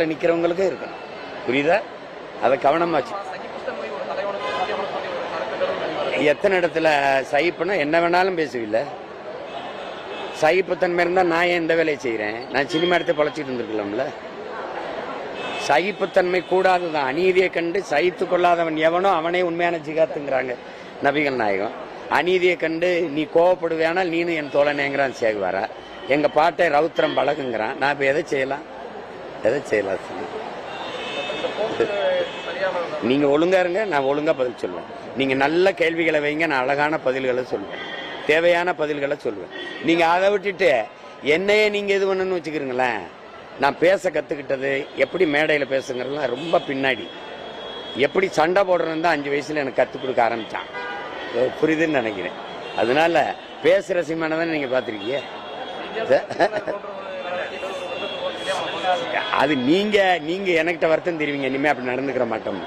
நிக்கிறவங்களுக்கு இருக்கணும். புரியுதா? அதை கவனமாச்சு. எத்தனை இடத்துல சகிப்புனா என்ன வேணாலும் பேசுவில்ல. சகிப்புத்தன்மை இருந்தா நான் ஏன் இந்த வேலையை செய்கிறேன் நான் சினிமா எடுத்து பழச்சிட்டு இருந்திருக்கலாம்ல. சகிப்புத்தன்மை கூடாதுதான் அநீதியை கண்டு சகித்து கொள்ளாதவன் எவனோ அவனே உண்மையான ஜிகாத்துங்கிறாங்க நபிகள் நாயகம். அநீதியை கண்டு நீ கோவப்படுவேனால் நீனும் என் தோழனேங்கிறான் சேகுவாரா? எங்க பாட்டை ரவுத்திரம் பழகுங்கிறான். நான் இப்போ எதை செய்யலாம்? எதை செய்யலாம் நீங்கள் நீங்க ஒழுங்கா இருங்க நான் ஒழுங்கா பதில் சொல்லுவேன். நீங்க நல்ல கேள்விகளை வைங்க நான் அழகான பதில்களை சொல்லுவேன். தேவையான பதில்களை சொல்லுவேன். நீங்க அதை விட்டுட்டு என்னையே நீங்க இது பண்ணணும்னு வச்சுக்கிறீங்களேன். நான் பேச கத்துக்கிட்டது எப்படி மேடையில பேசுங்கிறதுலாம் ரொம்ப பின்னாடி. எப்படி சண்டை போடுறதுன்னு தான் அஞ்சு வயசுல எனக்கு கத்துக் கொடுக்க ஆரம்பிச்சான். புரியுதுன்னு நினைக்கிறேன். அதனால பேசுற சிம்மான தானே நீங்க அது நீங்க நீங்க எனக்கிட்ட வருத்தம் தெரிவிங்க. இனிமே அப்படி நடந்துக்கிற மாட்டோம்.